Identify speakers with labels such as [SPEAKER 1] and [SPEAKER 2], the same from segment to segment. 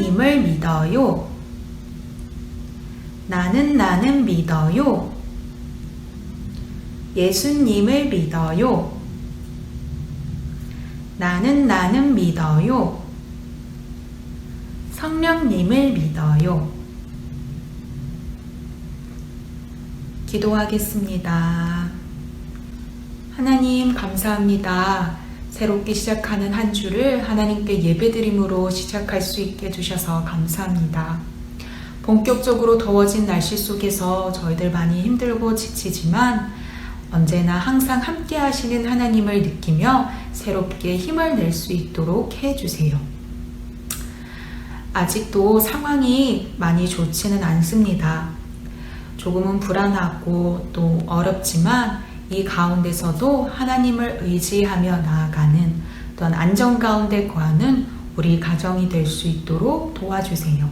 [SPEAKER 1] 하나님을 믿어요. 나는 나는 믿어요. 예수님을 믿어요. 나는 나는 믿어요. 성령님을 믿어요. 기도하겠습니다. 하나님 감사합니다. 새롭게 시작하는 한 주를 하나님께 예배드림으로 시작할 수 있게 해주셔서 감사합니다. 본격적으로 더워진 날씨 속에서 저희들 많이 힘들고 지치지만 언제나 항상 함께 하시는 하나님을 느끼며 새롭게 힘을 낼 수 있도록 해주세요. 아직도 상황이 많이 좋지는 않습니다. 조금은 불안하고 또 어렵지만 이 가운데서도 하나님을 의지하며 나아가는 또한 안정 가운데 거하는 우리 가정이 될 수 있도록 도와주세요.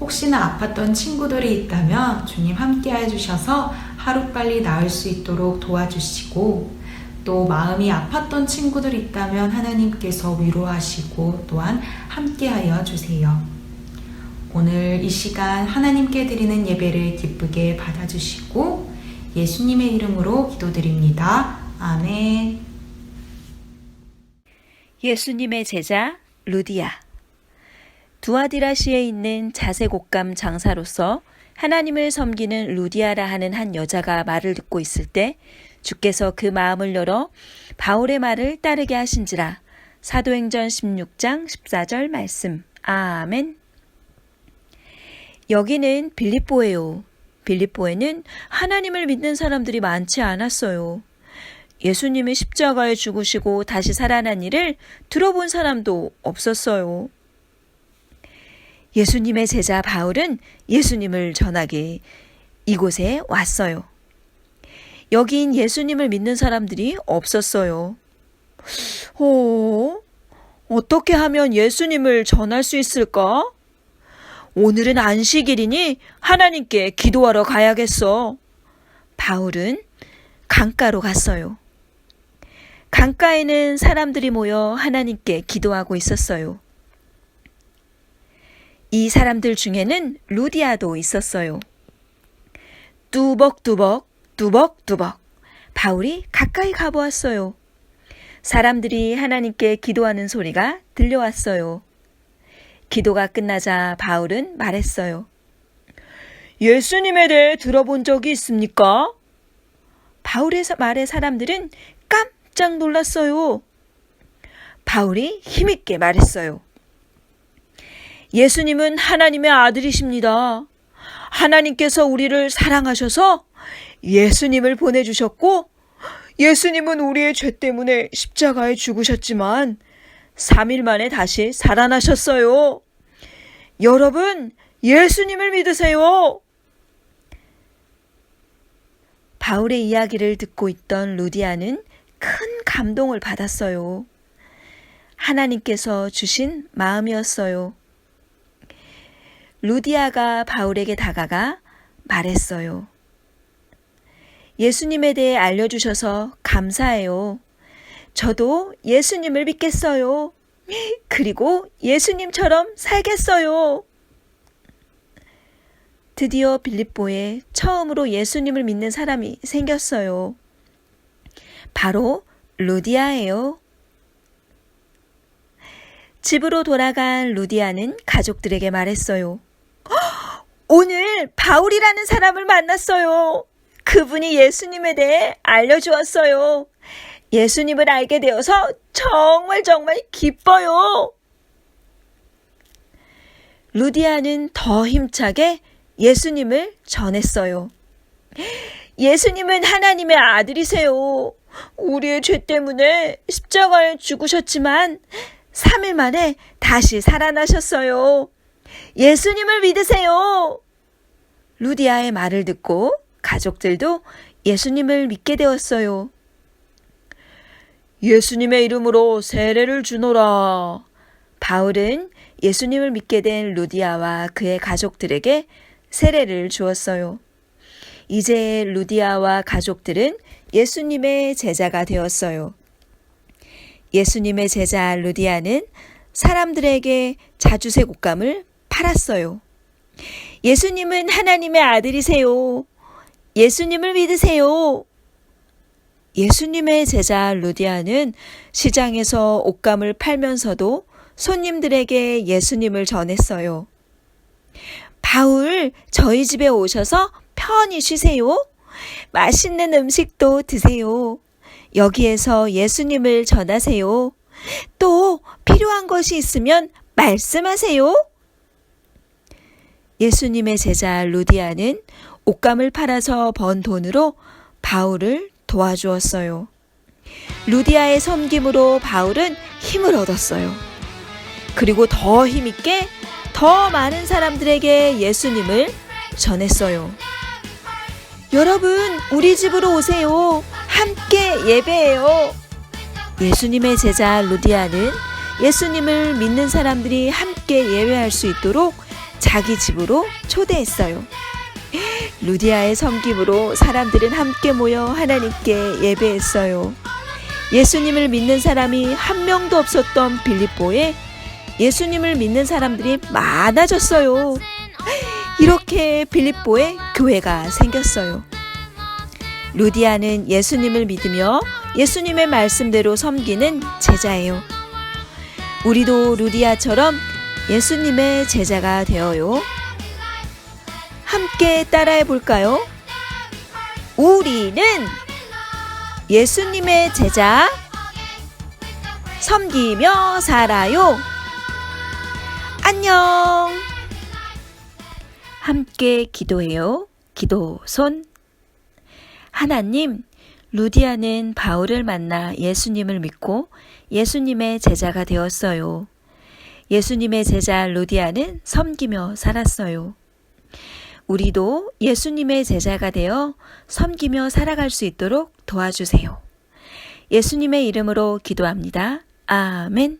[SPEAKER 1] 혹시나 아팠던 친구들이 있다면 주님 함께 해주셔서 하루빨리 나을 수 있도록 도와주시고 또 마음이 아팠던 친구들이 있다면 하나님께서 위로하시고 또한 함께하여 주세요. 오늘 이 시간 하나님께 드리는 예배를 기쁘게 받아주시고 예수님의 이름으로 기도드립니다. 아멘.
[SPEAKER 2] 예수님의 제자 루디아 두아디라시에 있는 자세곡감 장사로서 하나님을 섬기는 루디아라 하는 한 여자가 말을 듣고 있을 때 주께서 그 마음을 열어 바울의 말을 따르게 하신지라 사도행전 16장 14절 말씀 아멘 여기는 빌립보예요. 빌립보에는 하나님을 믿는 사람들이 많지 않았어요. 예수님이 십자가에 죽으시고 다시 살아난 일을 들어본 사람도 없었어요. 예수님의 제자 바울은 예수님을 전하기 이곳에 왔어요. 여긴 예수님을 믿는 사람들이 없었어요. 어, 어떻게 하면 예수님을 전할 수 있을까? 오늘은 안식일이니 하나님께 기도하러 가야겠어. 바울은 강가로 갔어요. 강가에는 사람들이 모여 하나님께 기도하고 있었어요. 이 사람들 중에는 루디아도 있었어요. 뚜벅뚜벅, 뚜벅뚜벅. 바울이 가까이 가보았어요. 사람들이 하나님께 기도하는 소리가 들려왔어요. 기도가 끝나자 바울은 말했어요. 예수님에 대해 들어본 적이 있습니까? 바울의 말에 사람들은 깜짝 놀랐어요. 바울이 힘있게 말했어요. 예수님은 하나님의 아들이십니다. 하나님께서 우리를 사랑하셔서 예수님을 보내주셨고, 예수님은 우리의 죄 때문에 십자가에 죽으셨지만, 3일 만에 다시 살아나셨어요. 여러분, 예수님을 믿으세요. 바울의 이야기를 듣고 있던 루디아는 큰 감동을 받았어요. 하나님께서 주신 마음이었어요. 루디아가 바울에게 다가가 말했어요. 예수님에 대해 알려주셔서 감사해요. 저도 예수님을 믿겠어요. 그리고 예수님처럼 살겠어요. 드디어 빌립보에 처음으로 예수님을 믿는 사람이 생겼어요. 바로 루디아예요. 집으로 돌아간 루디아는 가족들에게 말했어요. 오늘 바울이라는 사람을 만났어요. 그분이 예수님에 대해 알려주었어요. 예수님을 알게 되어서 정말 정말 기뻐요. 루디아는 더 힘차게 예수님을 전했어요. 예수님은 하나님의 아들이세요. 우리의 죄 때문에 십자가에 죽으셨지만 3일 만에 다시 살아나셨어요. 예수님을 믿으세요. 루디아의 말을 듣고 가족들도 예수님을 믿게 되었어요. 예수님의 이름으로 세례를 주노라. 바울은 예수님을 믿게 된 루디아와 그의 가족들에게 세례를 주었어요. 이제 루디아와 가족들은 예수님의 제자가 되었어요. 예수님의 제자 루디아는 사람들에게 자주색 옷감을 팔았어요. 예수님은 하나님의 아들이세요. 예수님을 믿으세요. 예수님의 제자 루디아는 시장에서 옷감을 팔면서도 손님들에게 예수님을 전했어요. 바울, 저희 집에 오셔서 편히 쉬세요. 맛있는 음식도 드세요. 여기에서 예수님을 전하세요. 또 필요한 것이 있으면 말씀하세요. 예수님의 제자 루디아는 옷감을 팔아서 번 돈으로 바울을 도와주었어요. 루디아의 섬김으로 바울은 힘을 얻었어요. 그리고 더 힘있게 더 많은 사람들에게 예수님을 전했어요. 여러분, 우리 집으로 오세요. 함께 예배해요. 예수님의 제자 루디아는 예수님을 믿는 사람들이 함께 예배할 수 있도록 자기 집으로 초대했어요. 루디아의 섬김으로 사람들은 함께 모여 하나님께 예배했어요. 예수님을 믿는 사람이 한 명도 없었던 빌립보에 예수님을 믿는 사람들이 많아졌어요. 이렇게 빌립보에 교회가 생겼어요. 루디아는 예수님을 믿으며 예수님의 말씀대로 섬기는 제자예요. 우리도 루디아처럼 예수님의 제자가 되어요. 함께 따라해 볼까요? 우리는 예수님의 제자, 섬기며 살아요. 안녕. 함께 기도해요. 기도 손. 하나님, 루디아는 바울을 만나 예수님을 믿고 예수님의 제자가 되었어요. 예수님의 제자 루디아는 섬기며 살았어요. 우리도 예수님의 제자가 되어 섬기며 살아갈 수 있도록 도와주세요. 예수님의 이름으로 기도합니다. 아멘.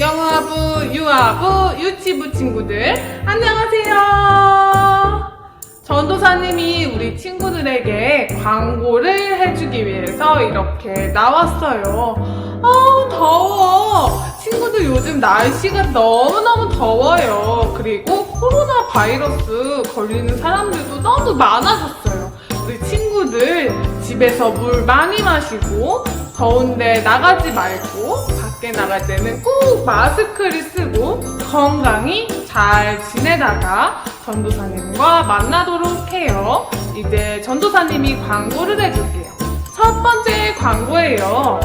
[SPEAKER 3] 영화부, 유아부, 유치부 친구들 안녕하세요. 전도사님이 우리 친구들에게 광고를 해주기 위해서 이렇게 나왔어요. 아우 더워. 친구들 요즘 날씨가 너무너무 더워요. 그리고 코로나 바이러스 걸리는 사람들도 너무 많아졌어요. 우리 친구들 집에서 물 많이 마시고 더운데 나가지 말고 밖에 나갈 때는 꼭 마스크를 쓰고 건강히 잘 지내다가 전도사님과 만나도록 해요. 이제 전도사님이 광고를 해줄게요. 첫 번째 광고예요.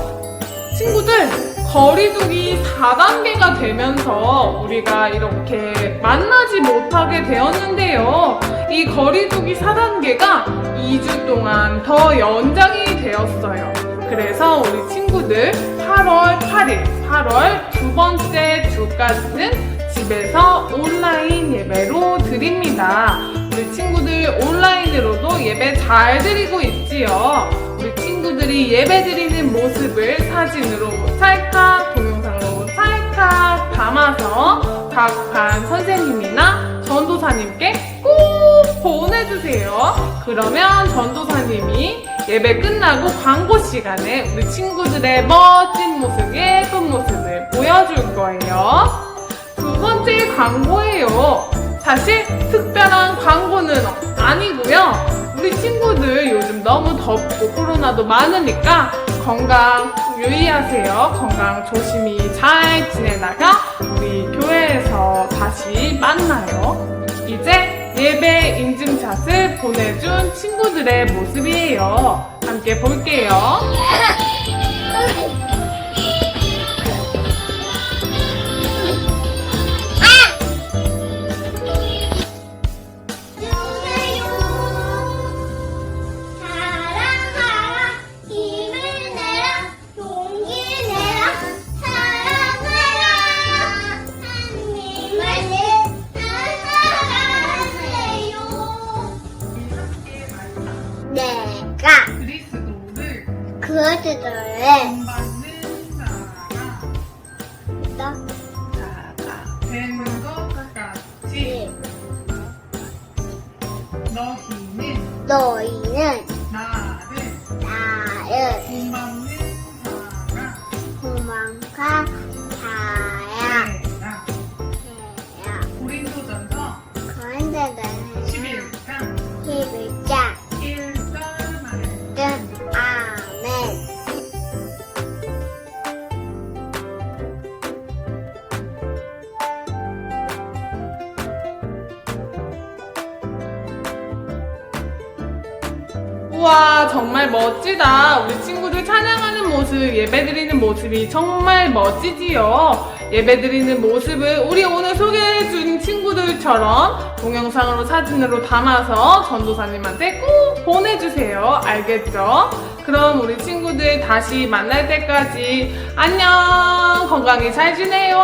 [SPEAKER 3] 친구들, 거리두기 4단계가 되면서 우리가 이렇게 만나지 못하게 되었는데요. 이 거리두기 4단계가 2주 동안 더 연장이 되었어요. 그래서 우리 친구들 8월 8일, 8월 두 번째 주까지는 집에서 온라인 예배로 드립니다. 우리 친구들 온라인으로도 예배 잘 드리고 있지요. 친구들이 예배 드리는 모습을 사진으로 찰칵, 동영상으로 찰칵 담아서 각 반 선생님이나 전도사님께 꼭 보내주세요. 그러면 전도사님이 예배 끝나고 광고 시간에 우리 친구들의 멋진 모습, 예쁜 모습을 보여줄 거예요. 두 번째 광고예요. 사실 특별한 광고는 아니고요. 우리 친구들 요즘 너무 덥고 코로나도 많으니까 건강 유의하세요. 건강 조심히 잘 지내다가 우리 교회에서 다시 만나요. 이제 예배 인증샷을 보내준 친구들의 모습이에요. 함께 볼게요. 멋지다. 우리 친구들 찬양하는 모습 예배드리는 모습이 정말 멋지지요. 예배드리는 모습을 우리 오늘 소개해준 친구들처럼 동영상으로 사진으로 담아서 전도사님한테 꼭 보내주세요. 알겠죠? 그럼 우리 친구들 다시 만날 때까지 안녕. 건강히 잘 지내요